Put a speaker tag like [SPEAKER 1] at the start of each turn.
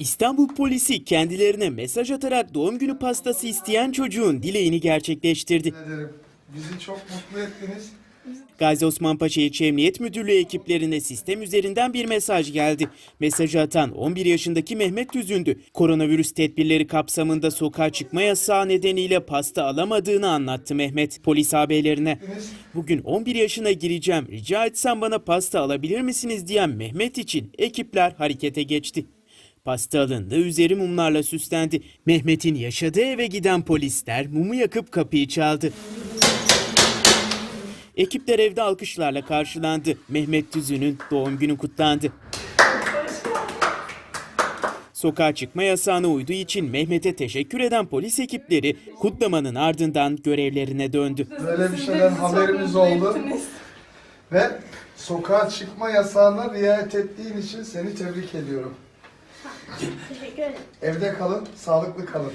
[SPEAKER 1] İstanbul polisi kendilerine mesaj atarak doğum günü pastası isteyen çocuğun dileğini gerçekleştirdi.
[SPEAKER 2] ederim. Bizi çok mutlu ettiniz.
[SPEAKER 1] Gazi Osman Paşa İlçe Emniyet Müdürlüğü ekiplerine sistem üzerinden bir mesaj geldi. Mesajı atan 11 yaşındaki Mehmet Tüzündü. Koronavirüs tedbirleri kapsamında sokağa çıkma yasağı nedeniyle pasta alamadığını anlattı Mehmet. Polis haberlerine bugün 11 yaşına gireceğim rica etsem bana pasta alabilir misiniz diyen Mehmet için ekipler harekete geçti. Pasta alındı, üzeri mumlarla süslendi. Mehmet'in yaşadığı eve giden polisler mumu yakıp kapıyı çaldı. Ekipler evde alkışlarla karşılandı. Mehmet Tüzün'ün doğum günü kutlandı. Sokağa çıkma yasağına uyduğu için Mehmet'e teşekkür eden polis ekipleri kutlamanın ardından görevlerine döndü.
[SPEAKER 2] Böyle bir şeyden haberimiz oldu. Ve sokağa çıkma yasağına riayet ettiğin için seni tebrik ediyorum.
[SPEAKER 3] Teşekkür ederim.
[SPEAKER 2] Evde kalın, sağlıklı kalın.